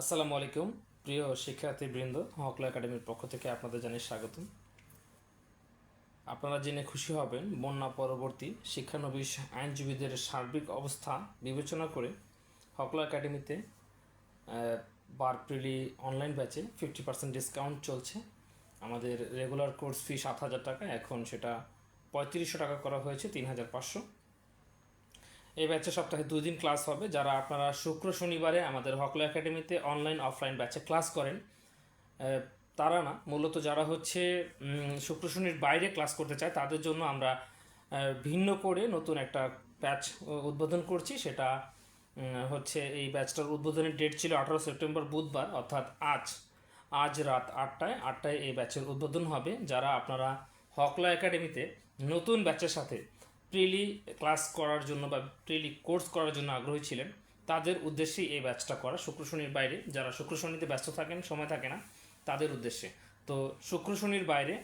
আসসালামু আলাইকুম প্রিয় শিক্ষার্থীবৃন্দ হকলা একাডেমির পক্ষ থেকে আপনাদের জানাই স্বাগতম। আপনারা জেনে খুশি হবেন বন্যা পরবর্তী শিক্ষানবিশ আইনজীবীদের সার্বিক অবস্থা বিবেচনা করে হকলা একাডেমিতে আহ, বার প্রিলি অনলাইন ব্যাচে ফিফটি পার্সেন্ট ডিসকাউন্ট চলছে। আমাদের রেগুলার কোর্স ফি সাত হাজার টাকা এখন সেটা পঁয়ত্রিশশো টাকা করা হয়েছে তিন হাজার পাঁচশো। এই ব্যাচে সপ্তাহে দুই দিন ক্লাস হবে। যারা আপনারা শুক্র শনিবারে আমাদের হকলা একাডেমিতে অনলাইন অফলাইন ব্যাচে ক্লাস করেন তারা না, মূলত যারা হচ্ছে শুক্র শনির বাইরে ক্লাস করতে চায়, তাদের জন্য আমরা ভিন্ন করে নতুন একটা ব্যাচ উদ্বোধন করছি। সেটা হচ্ছে এই ব্যাচটার উদ্বোধনের ডেট ছিল আঠারো সেপ্টেম্বর বুধবার, অর্থাৎ আজ। আজ রাত আটটায় আটটায় এই ব্যাচের উদ্বোধন হবে। যারা আপনারা হকলা একাডেমিতে নতুন ব্যাচের সাথে প্রিলি ক্লাস করার জন্য বা প্রিলি কোর্স করার জন্য আগ্রহী ছিলেন। তাদের উদ্দেশ্যেই এই ব্যাচটা করা। শুক্র শনির বাইরে যারা শুক্র শনিতে ব্যস্ত থাকেন, সময় থাকে না, তাদের উদ্দেশ্যে। তো শুক্র শনির বাইরে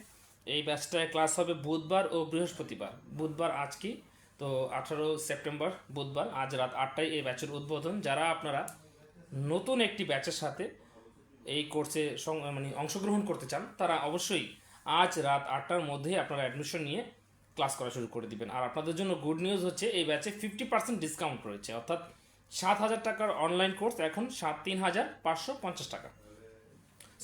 এই ব্যাচটায় ক্লাস হবে বুধবার ও বৃহস্পতিবার। বুধবার আজ কি? তো আঠারো সেপ্টেম্বর বুধবার আজ রাত আটটায় এই ব্যাচের উদ্বোধন। যারা আপনারা নতুন একটি ব্যাচের সাথে এই কোর্সে মানে অংশগ্রহণ করতে চান, তারা অবশ্যই আজ রাত আটটার মধ্যেই আপনারা অ্যাডমিশন নিয়ে ক্লাস করা শুরু করে দিবেন। আর আপনাদের জন্য গুড নিউজ হচ্ছে, এই ব্যাচে ফিফটি পার্সেন্ট ডিসকাউন্ট রয়েছে। অর্থাৎ সাত হাজার টাকার অনলাইন কোর্স এখন সাত, তিন হাজার পাঁচশো পঞ্চাশ টাকা।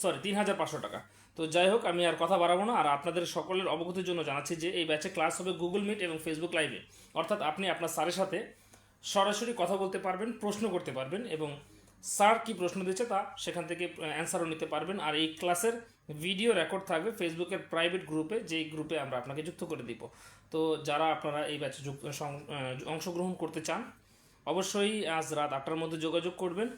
সরি তিন হাজার পাঁচশো টাকা। তো যাই হোক, আমি আর কথা বাড়াবো না। আর আপনাদের সকলের অবগতির জন্য জানাচ্ছি যে, এই ব্যাচে ক্লাস হবে গুগল মিট এবং ফেসবুক লাইভে অর্থাৎ আপনি আপনার স্যারের সাথে সরাসরি কথা বলতে পারবেন, প্রশ্ন করতে পারবেন এবং স্যার কি প্রশ্ন দিচ্ছে তা সেখান থেকে অ্যান্সারও নিতে পারবেন। আর এই ক্লাসের ভিডিও রেকর্ড থাকবে ফেসবুকের প্রাইভেট গ্রুপে যেই গ্রুপে আমরা আপনাকে যুক্ত করে দিব। তো যারা আপনারা এই ব্যাচে যুক্ত অংশগ্রহণ করতে চান, অবশ্যই আজ রাত আটটার মধ্যে যোগাযোগ করবেন।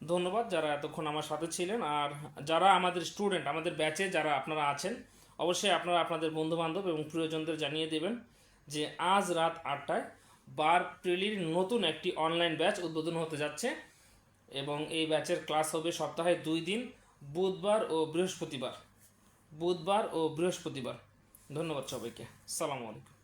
ধন্যবাদ যারা এতক্ষণ আমার সাথে ছিলেন। আর যারা আমাদের স্টুডেন্ট আমাদের ব্যাচে যারা আপনারা আছেন, অবশ্যই আপনারা আপনাদের বন্ধু বান্ধব এবং প্রিয়জনদের জানিয়ে দেবেন যে আজ রাত আটটায় বার প্রিলির নতুন একটি অনলাইন ব্যাচ উদ্বোধন হতে যাচ্ছে এবং এই ব্যাচের ক্লাস হবে সপ্তাহে দুই দিন। বুধবার ও বৃহস্পতিবার। বুধবার ও বৃহস্পতিবার। ধন্যবাদ সবাইকে। সালামু আলাইকুম।